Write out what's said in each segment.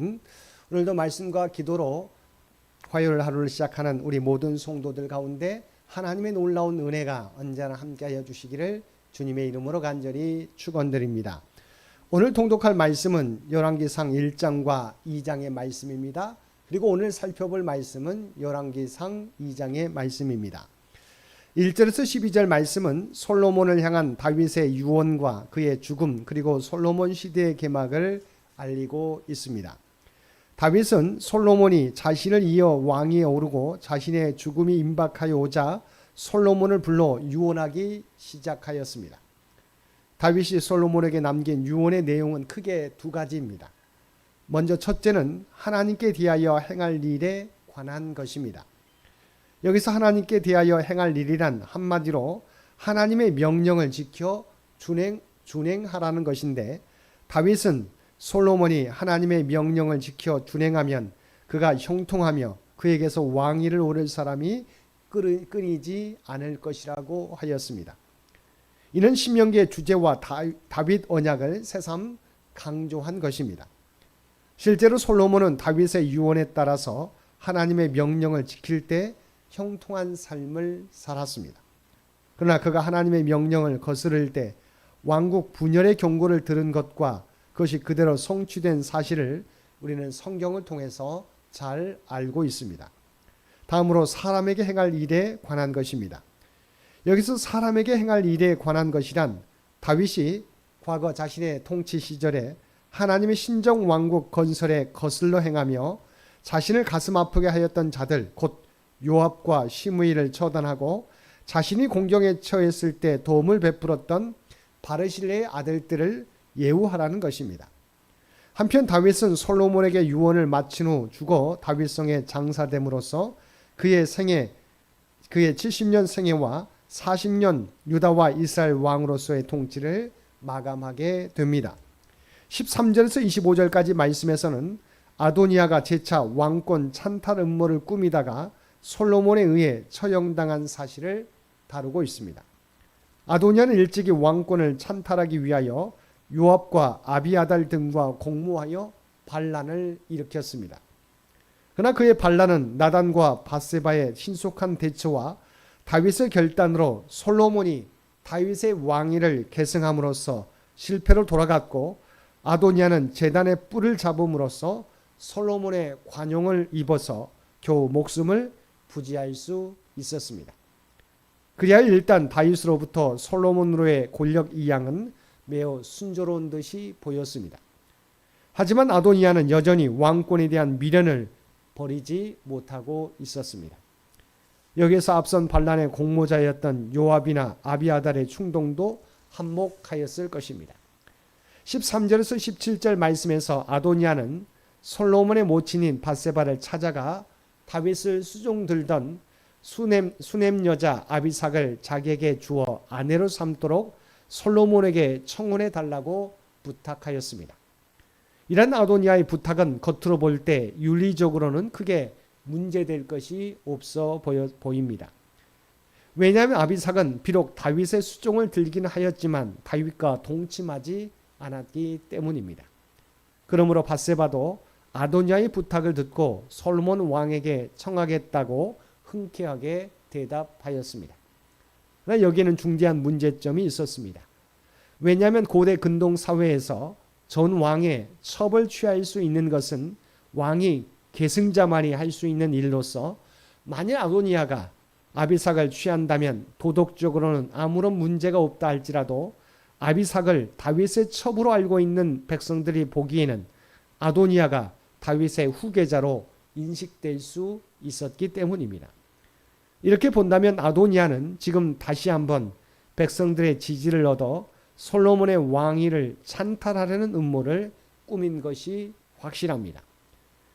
아멘. 오늘도 말씀과 기도로 화요일 하루를 시작하는 우리 모든 성도들 가운데 하나님의 놀라운 은혜가 언제나 함께하여 주시기를 주님의 이름으로 간절히 축원드립니다. 오늘 통독할 말씀은 열왕기상 1장과 2장의 말씀입니다. 그리고 오늘 살펴볼 말씀은 열왕기상 2장의 말씀입니다. 1절에서 12절 말씀은 솔로몬을 향한 다윗의 유언과 그의 죽음 그리고 솔로몬 시대의 개막을 알리고 있습니다. 다윗은 솔로몬이 자신을 이어 왕위에 오르고 자신의 죽음이 임박하여 오자 솔로몬을 불러 유언하기 시작하였습니다. 다윗이 솔로몬에게 남긴 유언의 내용은 크게 두 가지입니다. 먼저 첫째는 하나님께 대하여 행할 일에 관한 것입니다. 여기서 하나님께 대하여 행할 일이란 한마디로 하나님의 명령을 지켜 준행, 준행하라는 것인데 다윗은 솔로몬이 하나님의 명령을 지켜 준행하면 그가 형통하며 그에게서 왕위를 오를 사람이 끊이지 않을 것이라고 하였습니다. 이는 신명기의 주제와 다윗 언약을 새삼 강조한 것입니다. 실제로 솔로몬은 다윗의 유언에 따라서 하나님의 명령을 지킬 때 형통한 삶을 살았습니다. 그러나 그가 하나님의 명령을 거스를 때 왕국 분열의 경고를 들은 것과 그것이 그대로 성취된 사실을 우리는 성경을 통해서 잘 알고 있습니다. 다음으로 사람에게 행할 일에 관한 것입니다. 여기서 사람에게 행할 일에 관한 것이란 다윗이 과거 자신의 통치 시절에 하나님의 신정 왕국 건설에 거슬러 행하며 자신을 가슴 아프게 하였던 자들 곧 요압과 시므이를 처단하고 자신이 공경에 처했을 때 도움을 베풀었던 바르실레의 아들들을 예우하라는 것입니다. 한편 다윗은 솔로몬에게 유언을 마친 후 죽어 다윗성에 장사됨으로써 그의 생애 그의 70년 생애와 40년 유다와 이스라엘 왕으로서의 통치를 마감하게 됩니다. 13절에서 25절까지 말씀에서는 아도니아가 재차 왕권 찬탈 음모를 꾸미다가 솔로몬에 의해 처형당한 사실을 다루고 있습니다. 아도니아는 일찍이 왕권을 찬탈하기 위하여 요압과 아비아달 등과 공모하여 반란을 일으켰습니다. 그러나 그의 반란은 나단과 바세바의 신속한 대처와 다윗의 결단으로 솔로몬이 다윗의 왕위를 계승함으로써 실패로 돌아갔고 아도니아는 재단의 뿔을 잡음으로써 솔로몬의 관용을 입어서 겨우 목숨을 부지할 수 있었습니다. 그리하여 일단 다윗으로부터 솔로몬으로의 권력 이양은 매우 순조로운 듯이 보였습니다. 하지만 아도니아는 여전히 왕권에 대한 미련을 버리지 못하고 있었습니다. 여기서 앞선 반란의 공모자였던 요압이나 아비아달의 충동도 한몫하였을 것입니다. 13절에서 17절 말씀에서 아도니아는 솔로몬의 모친인 바세바를 찾아가 다윗을 수종 들던 수냄, 수냄 여자 아비삭을 자기에게 주어 아내로 삼도록 솔로몬에게 청혼해 달라고 부탁하였습니다. 이런 아도니아의 부탁은 겉으로 볼 때 윤리적으로는 크게 문제될 것이 없어 보여, 보입니다. 왜냐하면 아비삭은 비록 다윗의 수종을 들기는 하였지만 다윗과 동침하지 않았기 때문입니다. 그러므로 바세바도 아도니아의 부탁을 듣고 솔몬 왕에게 청하겠다고 흔쾌하게 대답하였습니다. 그러나 여기에는 중대한 문제점이 있었습니다. 왜냐하면 고대 근동 사회에서 전 왕의 첩을 취할 수 있는 것은 왕이 계승자만이 할 수 있는 일로서 만일 아도니아가 아비삭을 취한다면 도덕적으로는 아무런 문제가 없다 할지라도 아비삭을 다윗의 첩으로 알고 있는 백성들이 보기에는 아도니아가 다윗의 후계자로 인식될 수 있었기 때문입니다. 이렇게 본다면 아도니아는 지금 다시 한번 백성들의 지지를 얻어 솔로몬의 왕위를 찬탈하려는 음모를 꾸민 것이 확실합니다.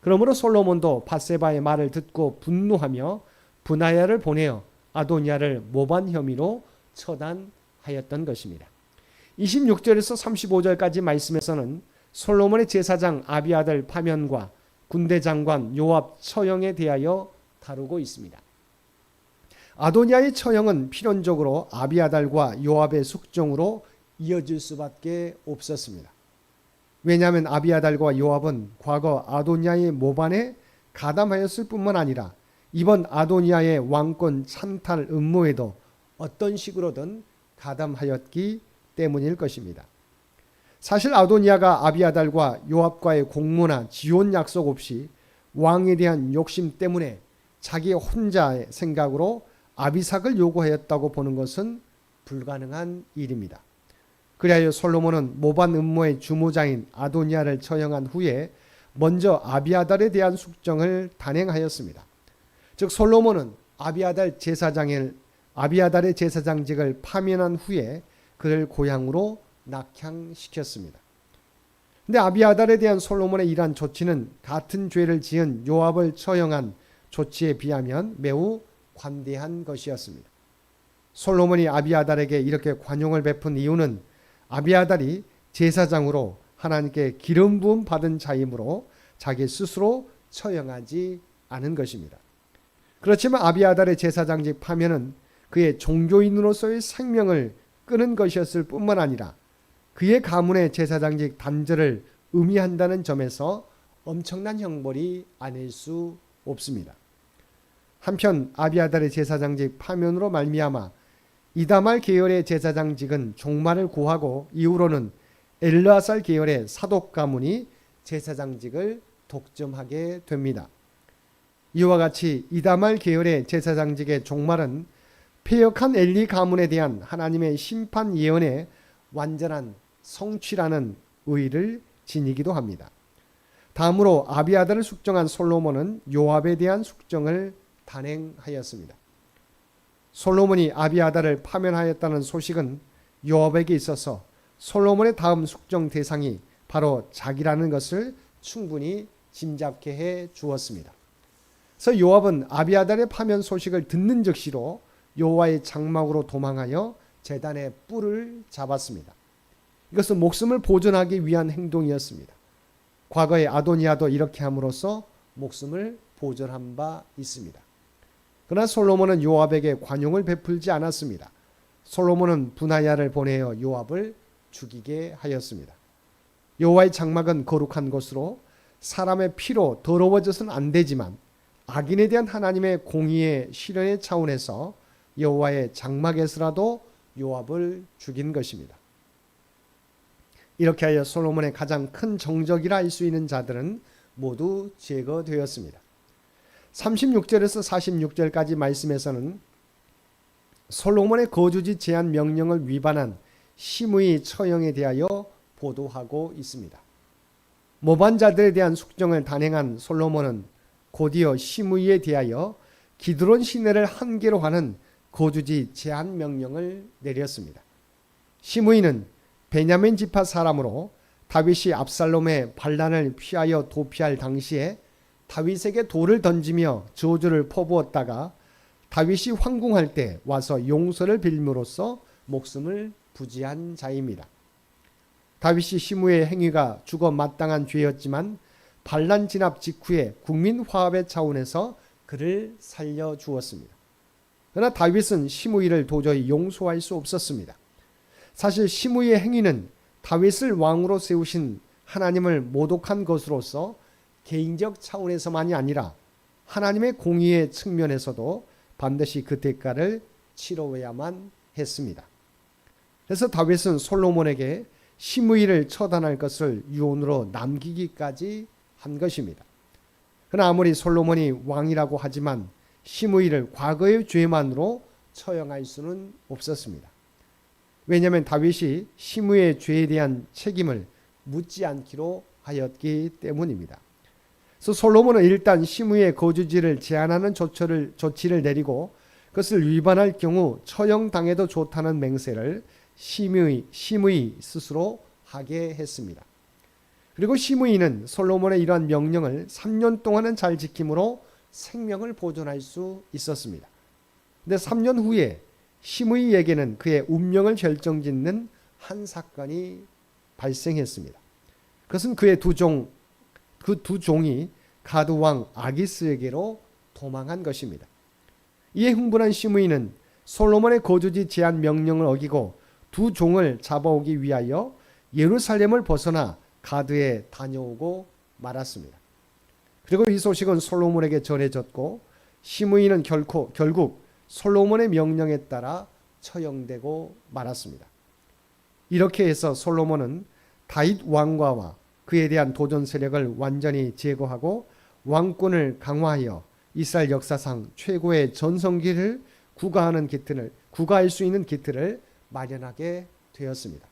그러므로 솔로몬도 바세바의 말을 듣고 분노하며 분하야를 보내어 아도니아를 모반 혐의로 처단하였던 것입니다. 26절에서 35절까지 말씀에서는 솔로몬의 제사장 아비아들 파면과 군대 장관 요압 처형에 대하여 다루고 있습니다. 아도니아의 처형은 필연적으로 아비아달과 요압의 숙종으로 이어질 수밖에 없었습니다. 왜냐하면 아비아달과 요압은 과거 아도니아의 모반에 가담하였을 뿐만 아니라 이번 아도니아의 왕권 찬탈 음모에도 어떤 식으로든 가담하였기 때문일 것입니다. 사실 아도니아가 아비아달과 요압과의 공모나 지원 약속 없이 왕에 대한 욕심 때문에 자기 혼자의 생각으로 아비삭을 요구하였다고 보는 것은 불가능한 일입니다. 그리하여 솔로몬은 모반 음모의 주모자인 아도니아를 처형한 후에 먼저 아비아달에 대한 숙정을 단행하였습니다. 즉 솔로몬은 아비아달 제사장을 아비아달의 제사장직을 파면한 후에 그를 고향으로 낙향시켰습니다. 근데 아비아달에 대한 솔로몬의 이러한 조치는 같은 죄를 지은 요압을 처형한 조치에 비하면 매우 관대한 것이었습니다. 솔로몬이 아비아달에게 이렇게 관용을 베푼 이유는 아비아달이 제사장으로 하나님께 기름 부음 받은 자이므로 자기 스스로 처형하지 않은 것입니다. 그렇지만 아비아달의 제사장직 파면은 그의 종교인으로서의 생명을 끊은 것이었을 뿐만 아니라 그의 가문의 제사장직 단절을 의미한다는 점에서 엄청난 형벌이 아닐 수 없습니다. 한편 아비아달의 제사장직 파면으로 말미암아 이다말 계열의 제사장직은 종말을 구하고 이후로는 엘르아살 계열의 사독 가문이 제사장직을 독점하게 됩니다. 이와 같이 이다말 계열의 제사장직의 종말은 폐역한 엘리 가문에 대한 하나님의 심판 예언의 완전한 성취라는 의의를 지니기도 합니다. 다음으로 아비아달을 숙정한 솔로몬은 요압에 대한 숙정을 단행하였습니다. 솔로몬이 아비아달을 파면하였다는 소식은 요압에게 있어서 솔로몬의 다음 숙정 대상이 바로 자기라는 것을 충분히 짐작케 해 주었습니다. 그래서 요압은 아비아달의 파면 소식을 듣는 즉시로 여호와의 장막으로 도망하여 제단의 뿔을 잡았습니다. 이것은 목숨을 보존하기 위한 행동이었습니다. 과거에 아도니아도 이렇게 함으로써 목숨을 보존한 바 있습니다. 그러나 솔로몬은 요압에게 관용을 베풀지 않았습니다. 솔로몬은 분하야를 보내어 요압을 죽이게 하였습니다. 여호와의 장막은 거룩한 것으로 사람의 피로 더러워져서는 안 되지만 악인에 대한 하나님의 공의의 실현의 차원에서 여호와의 장막에서라도 요압을 죽인 것입니다. 이렇게 하여 솔로몬의 가장 큰 정적이라 할 수 있는 자들은 모두 제거되었습니다. 36절에서 46절까지 말씀에서는 솔로몬의 거주지 제한 명령을 위반한 심의 처형에 대하여 보도하고 있습니다. 모반자들에 대한 숙정을 단행한 솔로몬은 곧이어 심의에 대하여 기드론 시내를 한 개로 하는 거주지 제한 명령을 내렸습니다. 심의는 베냐민 지파 사람으로 다윗이 압살롬의 반란을 피하여 도피할 당시에 다윗에게 돌을 던지며 저주를 퍼부었다가 다윗이 황궁할 때 와서 용서를 빌므로써 목숨을 부지한 자입니다. 다윗이 시무의 행위가 죽어 마땅한 죄였지만 반란 진압 직후에 국민 화합의 차원에서 그를 살려 주었습니다. 그러나 다윗은 시무이를 도저히 용서할 수 없었습니다. 사실 시무이의 행위는 다윗을 왕으로 세우신 하나님을 모독한 것으로서 개인적 차원에서만이 아니라 하나님의 공의의 측면에서도 반드시 그 대가를 치러야만 했습니다. 그래서 다윗은 솔로몬에게 시므이를 처단할 것을 유언으로 남기기까지 한 것입니다. 그러나 아무리 솔로몬이 왕이라고 하지만 시므이를 과거의 죄만으로 처형할 수는 없었습니다. 왜냐하면 다윗이 시므의 죄에 대한 책임을 묻지 않기로 하였기 때문입니다. 그래서 솔로몬은 일단 시므의 거주지를 제한하는 조처를, 조치를 내리고 그것을 위반할 경우 처형당해도 좋다는 맹세를 심의, 심의 스스로 하게 했습니다. 그리고 심의는 솔로몬의 이러한 명령을 3년 동안은 잘 지킴으로 생명을 보존할 수 있었습니다. 근데 3년 후에 심의에게는 그의 운명을 결정짓는 한 사건이 발생했습니다. 그것은 그의 두 종, 그 두 종이 가드 왕 아기스에게로 도망한 것입니다. 이에 흥분한 시므이는 솔로몬의 거주지 제한 명령을 어기고 두 종을 잡아오기 위하여 예루살렘을 벗어나 가드에 다녀오고 말았습니다. 그리고 이 소식은 솔로몬에게 전해졌고 시므이는 결코 결국 솔로몬의 명령에 따라 처형되고 말았습니다. 이렇게 해서 솔로몬은 다윗 왕과와 그에 대한 도전 세력을 완전히 제거하고 왕권을 강화하여 이스라엘 역사상 최고의 전성기를 구가하는 기틀을 구가할 수 있는 기틀을 마련하게 되었습니다.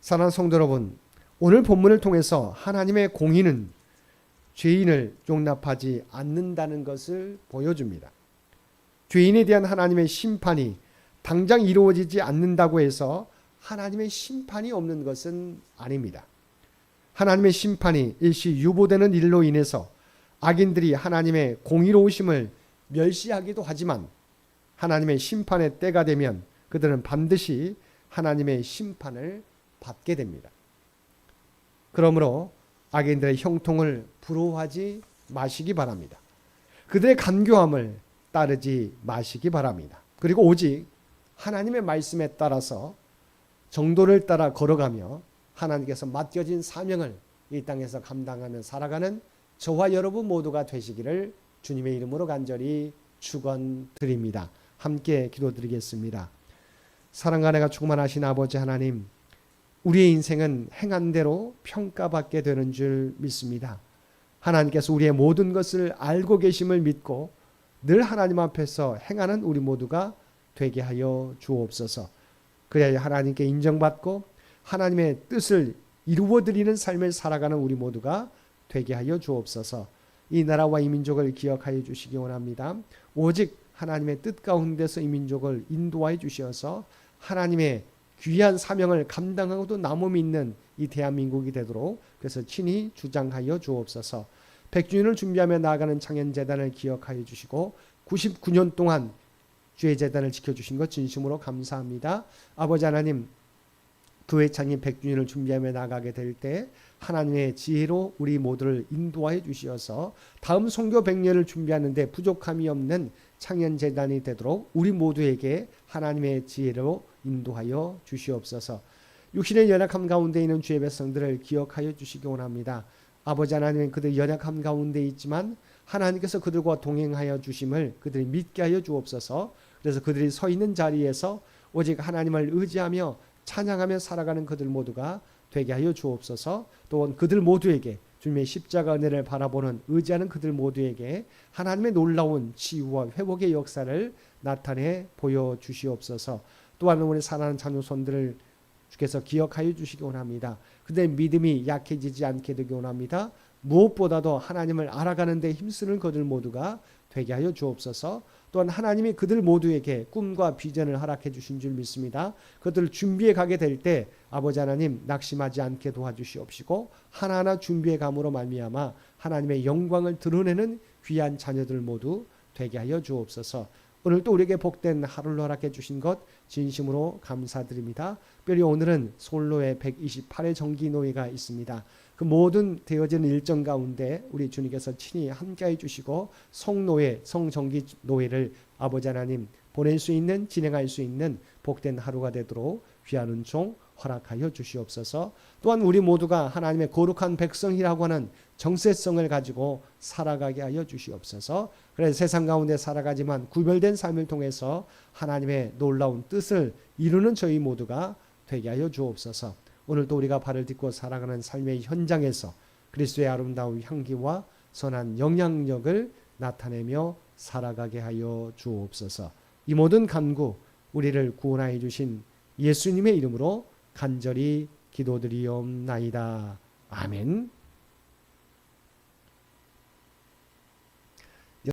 사랑하는 성도 여러분, 오늘 본문을 통해서 하나님의 공의는 죄인을 용납하지 않는다는 것을 보여줍니다. 죄인에 대한 하나님의 심판이 당장 이루어지지 않는다고 해서 하나님의 심판이 없는 것은 아닙니다. 하나님의 심판이 일시 유보되는 일로 인해서 악인들이 하나님의 공의로우심을 멸시하기도 하지만 하나님의 심판의 때가 되면 그들은 반드시 하나님의 심판을 받게 됩니다. 그러므로 악인들의 형통을 부러워하지 마시기 바랍니다. 그들의 간교함을 따르지 마시기 바랍니다. 그리고 오직 하나님의 말씀에 따라서 정도를 따라 걸어가며 하나님께서 맡겨진 사명을 이 땅에서 감당하며 살아가는 저와 여러분 모두가 되시기를 주님의 이름으로 간절히 축원드립니다. 함께 기도드리겠습니다. 사랑과 내가 충만하신 아버지 하나님, 우리의 인생은 행한 대로 평가받게 되는 줄 믿습니다. 하나님께서 우리의 모든 것을 알고 계심을 믿고 늘 하나님 앞에서 행하는 우리 모두가 되게 하여 주옵소서. 그래야 하나님께 인정받고 하나님의 뜻을 이루어 드리는 삶을 살아가는 우리 모두가 되게 하여 주옵소서. 이 나라와 이 민족을 기억하여 주시기 원합니다. 오직 하나님의 뜻 가운데서 이 민족을 인도하여 주셔서 하나님의 귀한 사명을 감당하고도 남음이 있는 이 대한민국이 되도록 그래서 친히 주장하여 주옵소서. 백주년을 준비하며 나아가는 창현재단을 기억하여 주시고 99년 동안 주의 재단을 지켜주신 것 진심으로 감사합니다. 아버지 하나님 교회 창립 100주년을 준비하며 나가게 될 때 하나님의 지혜로 우리 모두를 인도하여 주시어서 다음 선교 100년을 준비하는데 부족함이 없는 창현 재단이 되도록 우리 모두에게 하나님의 지혜로 인도하여 주시옵소서. 육신의 연약함 가운데 있는 주의 백성들을 기억하여 주시기 원합니다. 아버지 하나님 그들 연약함 가운데 있지만 하나님께서 그들과 동행하여 주심을 그들이 믿게 하여 주옵소서. 그래서 그들이 서 있는 자리에서 오직 하나님을 의지하며 찬양하며 살아가는 그들 모두가 되게 하여 주옵소서. 또한 그들 모두에게 주님의 십자가 은혜를 바라보는 의지하는 그들 모두에게 하나님의 놀라운 치유와 회복의 역사를 나타내 보여 주시옵소서. 또한 우리 사랑하는 자녀손들을 주께서 기억하여 주시기 원합니다. 그들의 믿음이 약해지지 않게 되기 원합니다. 무엇보다도 하나님을 알아가는 데 힘쓰는 그들 모두가 되게 하여 주옵소서. 또한 하나님이 그들 모두에게 꿈과 비전을 허락해 주신 줄 믿습니다. 그들을 준비해 가게 될 때 아버지 하나님 낙심하지 않게 도와주시옵시고 하나하나 준비해 감으로 말미암아 하나님의 영광을 드러내는 귀한 자녀들 모두 되게 하여 주옵소서. 오늘 또 우리에게 복된 하루를 허락해 주신 것 진심으로 감사드립니다. 특별히 오늘은 솔로의 128회 정기 노예가 있습니다. 그 모든 되어지는 일정 가운데 우리 주님께서 친히 함께해 주시고 성노예, 성정기 노예를 아버지 하나님 보낼 수 있는 진행할 수 있는 복된 하루가 되도록 귀한 은총 허락하여 주시옵소서. 또한 우리 모두가 하나님의 거룩한 백성이라고 하는 정체성을 가지고 살아가게 하여 주시옵소서. 그래서 세상 가운데 살아가지만 구별된 삶을 통해서 하나님의 놀라운 뜻을 이루는 저희 모두가 되게 하여 주옵소서. 오늘도 우리가 발을 딛고 살아가는 삶의 현장에서 그리스도의 아름다운 향기와 선한 영향력을 나타내며 살아가게 하여 주옵소서. 이 모든 간구 우리를 구원하여 주신 예수님의 이름으로 간절히 기도드리옵나이다. 아멘.